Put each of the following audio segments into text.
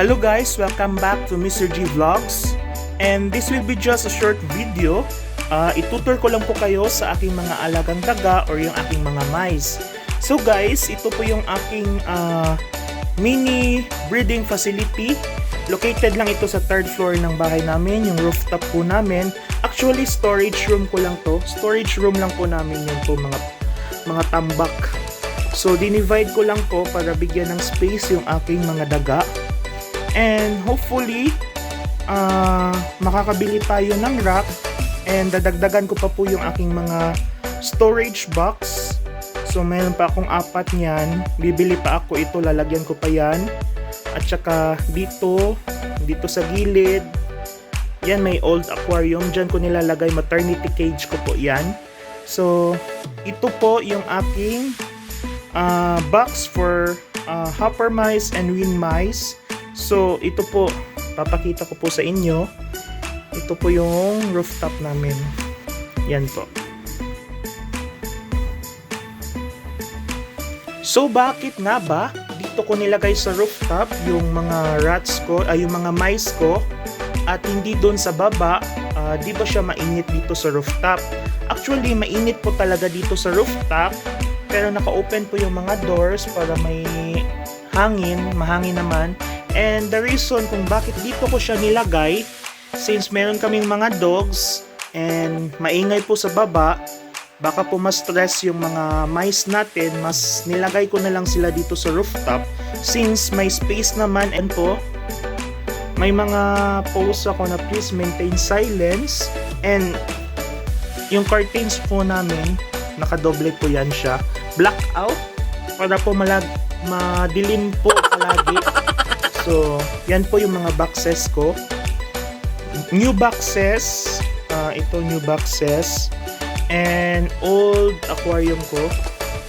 Hello guys, welcome back to Mr. G Vlogs. And this will be just a short video. Uh, itutur ko lang po kayo sa aking mga alagang daga or yung aking mga mice. So guys, ito po yung aking uh, mini breeding facility. Located lang ito sa third floor ng bahay namin, yung rooftop po namin. Actually, storage room ko lang to. Storage room lang po namin yun po mga mga tambak. So, dinivide ko lang po para bigyan ng space yung aking mga daga. And hopefully, uh, makakabili tayo ng rack and dadagdagan ko pa po yung aking mga storage box. So, meron pa akong apat niyan. Bibili pa ako ito, lalagyan ko pa yan. At saka dito, dito sa gilid, yan may old aquarium. Diyan ko nilalagay maternity cage ko po yan. So, ito po yung aking uh, box for uh, hopper mice and wing mice. So, ito po, papakita ko po sa inyo. Ito po yung rooftop namin. Yan po. So, bakit nga ba dito ko nilagay sa rooftop yung mga rats ko, ay yung mga mice ko at hindi doon sa baba, uh, di ba siya mainit dito sa rooftop? Actually, mainit po talaga dito sa rooftop pero naka-open po yung mga doors para may hangin, mahangin naman. And the reason kung bakit dito ko siya nilagay, since meron kaming mga dogs and maingay po sa baba, baka po mas stress yung mga mice natin, mas nilagay ko na lang sila dito sa rooftop. Since may space naman and po may mga posts ako na please maintain silence. And yung curtains po namin nakadoble po yan siya. Blackout para po malag madilim po palagi so yan po yung mga boxes ko. New boxes. Uh, ito new boxes. And old aquarium ko.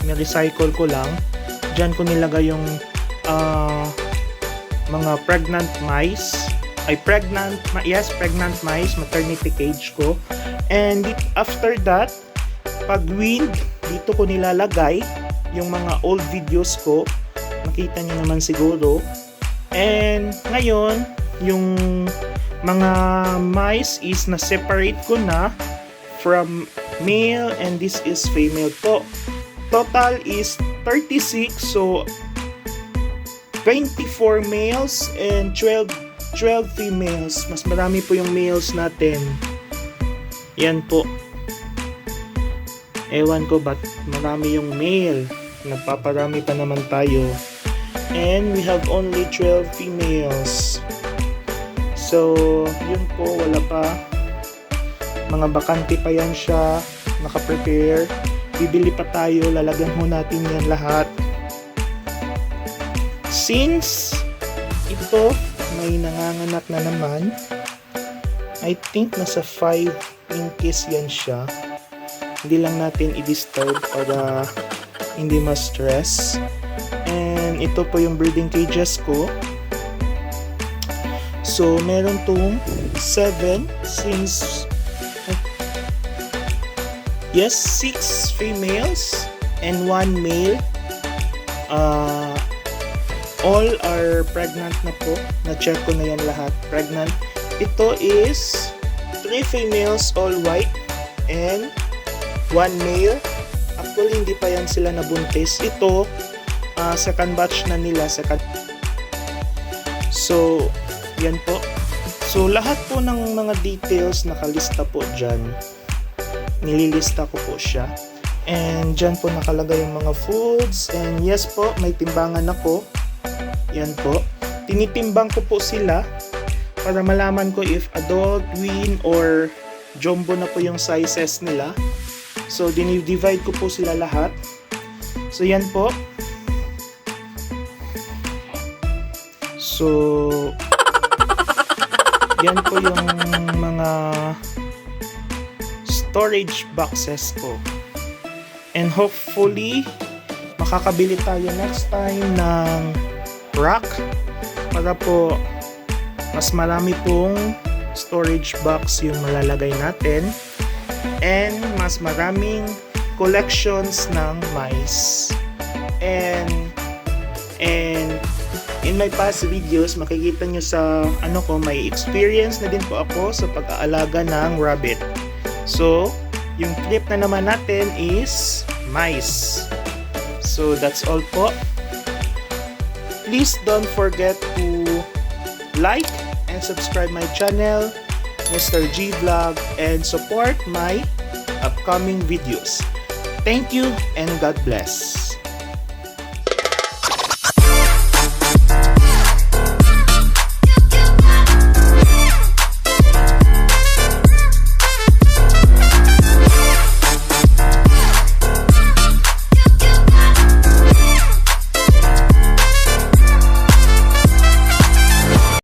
Ni-recycle ko lang. Dyan ko nilagay yung uh, mga pregnant mice. Ay pregnant yes pregnant mice. Maternity cage ko. And after that pag wind dito ko nilalagay yung mga old videos ko. Nakita niyo naman siguro and ngayon yung mga mice is na separate ko na from male and this is female po total is 36 so 24 males and 12 12 females. Mas marami po yung males natin. Yan po. Ewan ko ba't marami yung male. Nagpaparami pa naman tayo and we have only 12 females. So yun po wala pa. Mga bakante pa yan siya. Nakaprepare. Bibili pa tayo. Lalagyan ho natin yan lahat. Since ito may nanganganak na naman I think nasa 5 inches yan siya. Hindi lang natin i-disturb para hindi ma-stress ito po yung breeding cages ko. So meron tong 7 since yes 6 females and 1 male. Uh, all are pregnant na po. Na-check ko na yan lahat. Pregnant. Ito is 3 females all white and one male. Actually, hindi pa yan sila nabuntis. Ito, uh, second batch na nila. Second. So, yan po. So, lahat po ng mga details nakalista po dyan. Nililista ko po siya. And dyan po nakalagay yung mga foods. And yes po, may timbangan ako. Yan po. Tinitimbang ko po sila para malaman ko if adult, wean, or jumbo na po yung sizes nila. So, dinidivide ko po sila lahat. So, yan po. So, yan po yung mga storage boxes ko. And hopefully, makakabili tayo next time ng rack para po mas marami pong storage box yung malalagay natin and mas maraming collections ng mice and and in my past videos, makikita nyo sa ano ko, may experience na din po ako sa pag-aalaga ng rabbit. So, yung clip na naman natin is mice. So, that's all po. Please don't forget to like and subscribe my channel, Mr. G Vlog, and support my upcoming videos. Thank you and God bless.